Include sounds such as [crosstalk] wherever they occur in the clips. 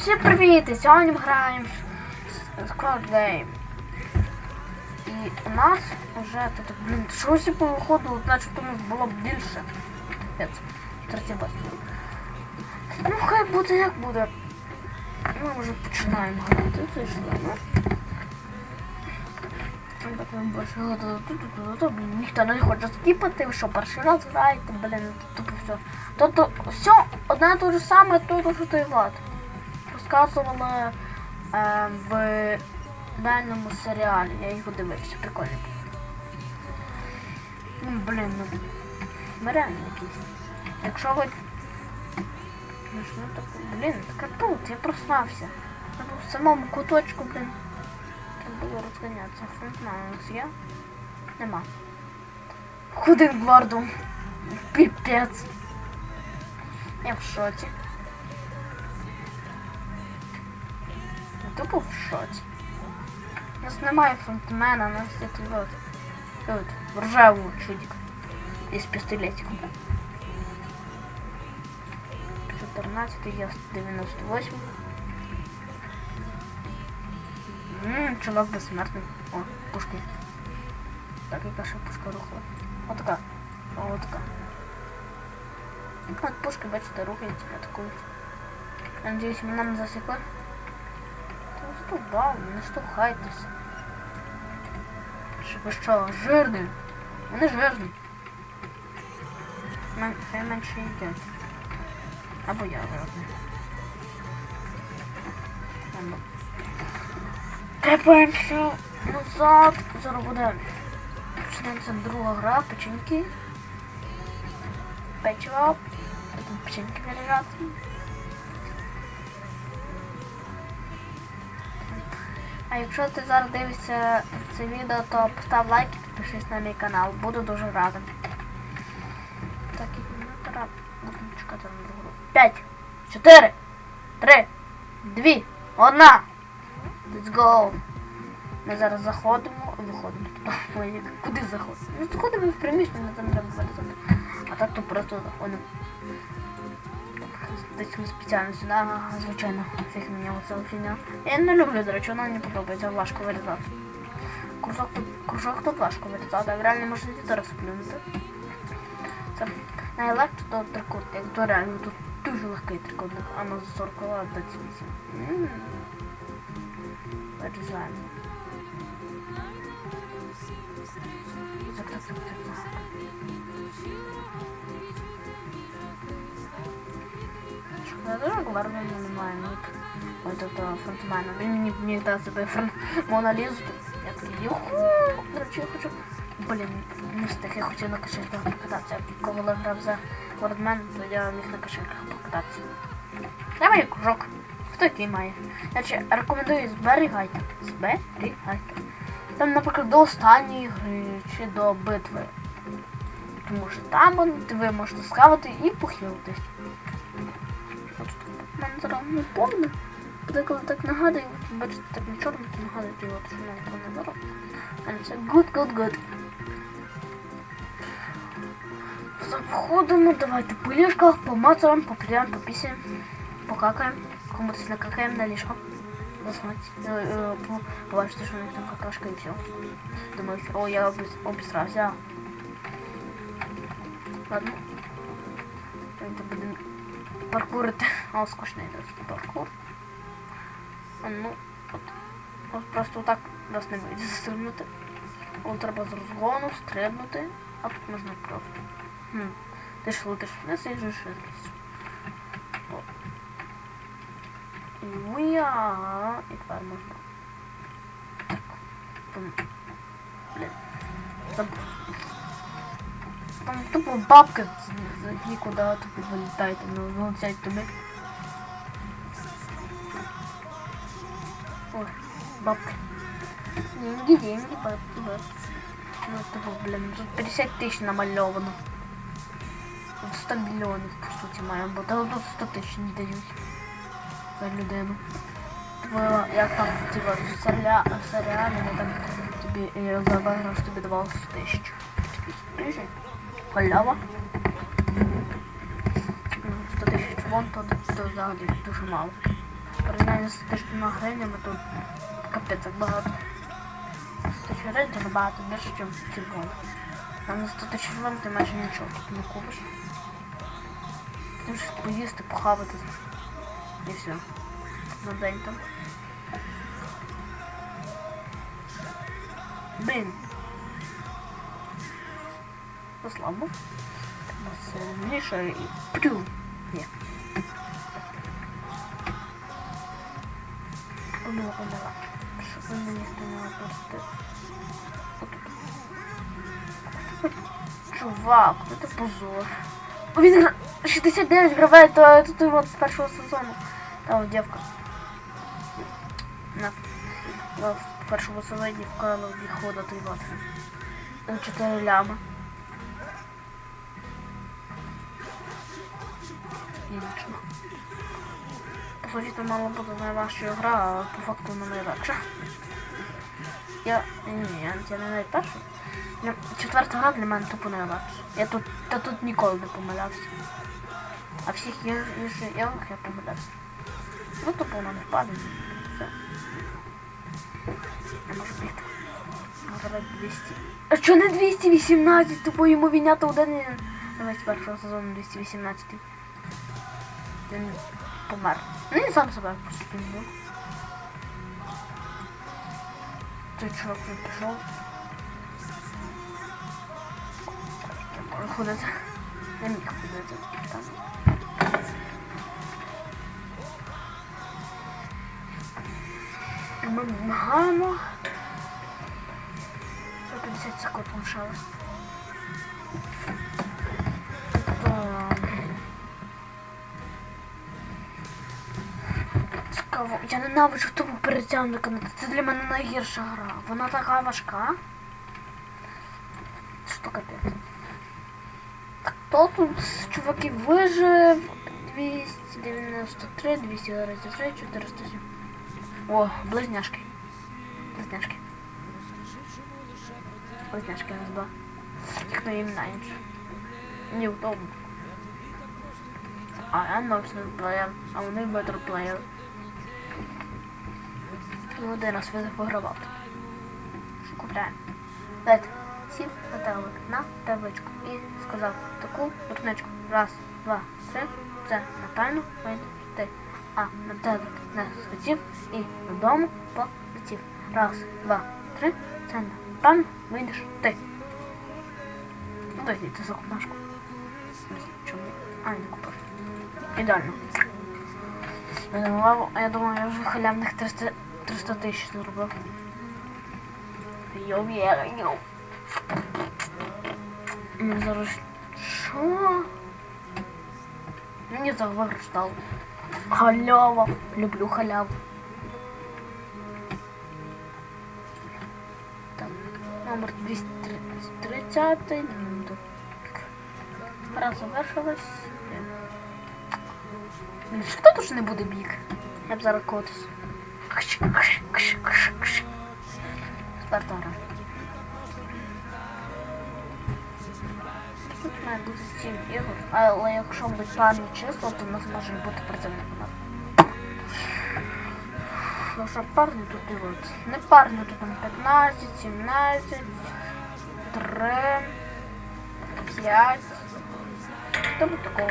Всім привіт! Сьогодні ми граємо Squad Game. І у нас вже тут, блін, щось по виходу, начебто у нас було б більше. Третій бат. Ну хай буде як буде. Ми вже починаємо грати. Це ж. Ну, Так ми більше тут ніхто не хоче скіпати, ви що перший раз граєте, блін, тупо все. Тобто все одне те ж саме, то, що той Влад розказували е, в дальньому серіалі. Я його дивився, прикольно. Ну, блін, ну беремо якийсь. Якщо ви. Ну ж, ну так, блін, так тут, я проснався. Я був в самому куточку, блін. Треба було розганятися. Фронтмен у нас є? Нема. Один гварду. Піпець. Я в шоці. Я тупо в шоці. У нас немає фронтмена, у нас є тут вот. Тут, ржавый чудик. И с пистолетиком. 14, я 98. Ммм, чувак безсмертний. О, пушки. Так, яка ще пушка рухала. Отака. О, така. От пушки, бачите, рухаються, атакують. Я надіюсь, мене не засікли. Та не штовхайтесь. Що ви що, жирний? Вони жирні. Хай менше їдять. Або я жирний. Ладно. Тепаємося назад. Зараз буде почнеться друга гра, печеньки. Печиво. Печеньки виряжати. А якщо ти зараз дивишся це відео, то постав лайк і підпишись на мій канал. Буду дуже радий. Так, і ми пора будемо чекати на другу. П'ять, чотири, три, дві, одна. Let's go. Ми зараз заходимо, виходимо [laughs] туди. Куди заходимо? Ну, заходимо в приміщення, там треба вилізати. А так то просто заходимо. Десь ми спеціально сюди, звичайно, фіг мені оце фігня. Я не люблю, до речі, вона мені подобається, важко вирізати. Кружок тут, кружок тут важко вирізати, а реально можна діти розплюнути. Це найлегше то трикутник, то реально тут дуже легкий трикутник, а на 40 до 8. Вирізаємо. Шкода, гвардії немає ніг. Ой, тут фронтмена. Він мені міг дати себе фрон... Монолізу. Я такий, юху! До речі, я хочу... Блін, не встиг, я хотів на кошельках покататися. Коли грав за Вордмен, то я міг на кошельках покататися. Давай кружок. Хто який має? Значить, рекомендую зберігайте. Зберігайте. Там, наприклад, до останньої гри чи до битви. Тому що там ви можете схавати і похилитись. У мене зараз не повне. Деколи так нагадую, от, бачите, так не чорно, то нагадує, от, що повне зараз. Але це good, good, good. Заходимо, давайте по ліжках, помацаємо, попрям, попісяємо, покакаємо, комусь накакаємо на ліжко. Заснуть. Е, е, по- Побачите, що у них там какашка і все. Думаю, о, я обіс- обісрався. Ладно. Давайте будемо паркурити. [laughs] О, скучний досить паркур. Ну, от, от просто так нас не вийде застрибнути. От треба з розгону а тут можна просто. Хм. Ти ж летиш вниз і швидкість. Уя. І тепер можна. Так. Блін. Забув. Там тупо бабки з- з нікуди тупо вилітають, ну вилетять тобі. Ой, бабки. Деньги, деньги, бабки, бабки. Ну, тупо, блин, тут 50 тысяч намальовано. Тут 100 мільйонів, по суті, має бути, але тут 100 тисяч не дають за людину. Типа, як там, типа, в серіа- в серіалі, ну, там тобі е, за виграш тобі давали 100 тисяч. Такі 100 тисяч. Халява. 100 тисяч вон, то взагалі дуже мало. порівнянні з тисячами гривнями, тут капець як багато. 100 тисяч гривень це набагато більше, ніж ці бони. А на 100 тисяч гривень ти майже нічого тут не купиш. Ти щось поїсти, похавати. І все. На день там. Блін. Послабо. Сильніше і плю. Ні. Помила, помила. Щоб ніхто не опустив. Чувак, ну це позор. Він гра... 69 граває, то тут от з першого сезону. Та от дівка. На в першому сезоні вкрала відхода той вот. 4 ляма. Логічно. По суті, це мала бути найважча гра, а по факту вона найлегша. Я. Ні, я, я не найперша. Четверта гра для мене тупо найлегша. Я тут, та тут ніколи не помилявся. А всіх інших іграх я помилявся. Ну тупо воно не впаде. Все. Я можу бігти. Може 200. А що не 218? Тупо йому війняти один. Давай з першого сезону 218. Помер. Ну він сам себе був. Той чувак пішов. Ходити. Не міг ходити. Там. Ми вимагаємо. 150 секунд лишалось. Так. Цікаво. Я ненавиджу тому перетягнути. Це для мене найгірша гра. Вона така важка. Що капець. Хто тут з чуваків вижив? 293, 223, 407. О, близняшки. Близняшки. Близняшки СБ. Їх їм менше. Неудобно. А я мощний плеєр, а вони better плеєр. Ну, один раз. Що купляємо? Дайте сів на таблик на табличку і сказав таку рукничку. Раз, два, три. Це на тайну ти. А на таблик не схотів і додому полетів. Раз, два, три. Це на тайну вийдеш ти. Ну, це за купашку. Чому? А, не купив. Ідеально. Я я думаю, я вже халявних 300 300 тисяч зробив. Йоу, є, йоу. Мені зараз... Що? Мені за виграш стало. Халява. Люблю халяву. Так, номер 230. Ну, так. Гра завершилась. Що тут ж не буде біг? Я б зараз котус. Спарта гра. Тут має бути 7 ігор, але якщо будуть парні числа, то в нас може бути працівник. Ну що парні тут і от. Не парні тут там 15, 17, 3, 5. Тому такого.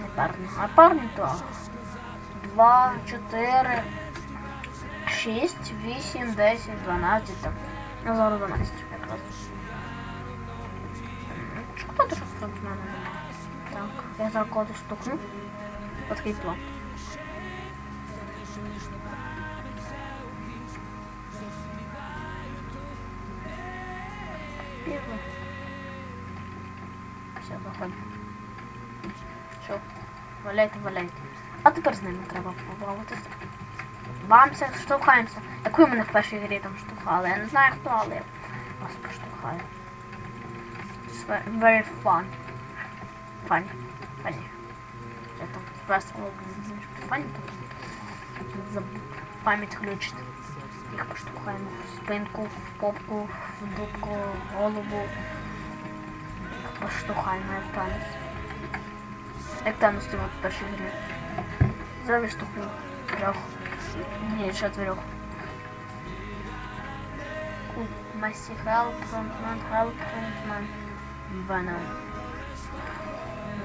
Не парні. А парні то 2, 4, 6, 8, 10, 12 там. Ну зараз 12 якраз. Шкода, що фронтмена немає. Так, я зараз коду штукну. От такий план. Пізно. Все. Валяйте, валяйте. А тепер з ними треба побавитися. Бамся, штовхаємося. Ви мене в першій грі там штовхали. Я не знаю хто, але я вас поштовхаю. It's ve- very fun. Funny. Funny. Я там весело фані там пам'ять включити. Їх поштовхаємо в спинку, в попку, в дубку, в голову. Їх поштовхаємо як танець. Як танець в першій грі. Зараз штуку. Трьох. Ні, четверых. Масі Хелп, Фронтмен, Хелп, Фронтмен. Веном.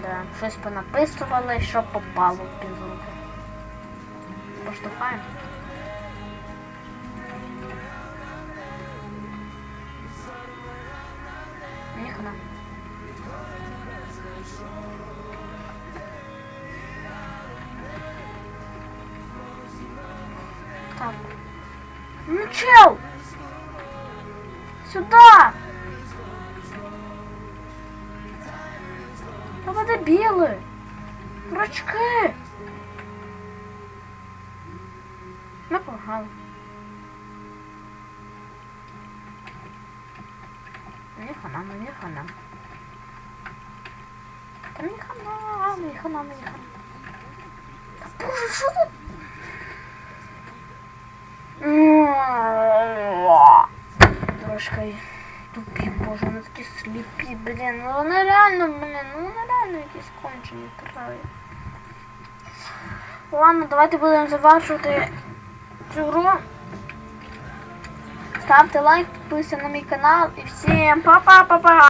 Да, щось понаписували, що попало в пізу. Поштовхаємо. Ніхна. Чел! Сюда! Та ви дебіли! Рачки! Ми програли. Мені хана, мені хана. Та мені хана, мені хана, мені хана. Та боже, що тут? Трошки тупі, боже, вони такі сліпі, блін. Ну вони реально, блін, ну вони реально якісь кончені краю. Ладно, давайте будемо завершувати цю гру. Ставте лайк, підписуйтесь на мій канал і всім па-па-па-па!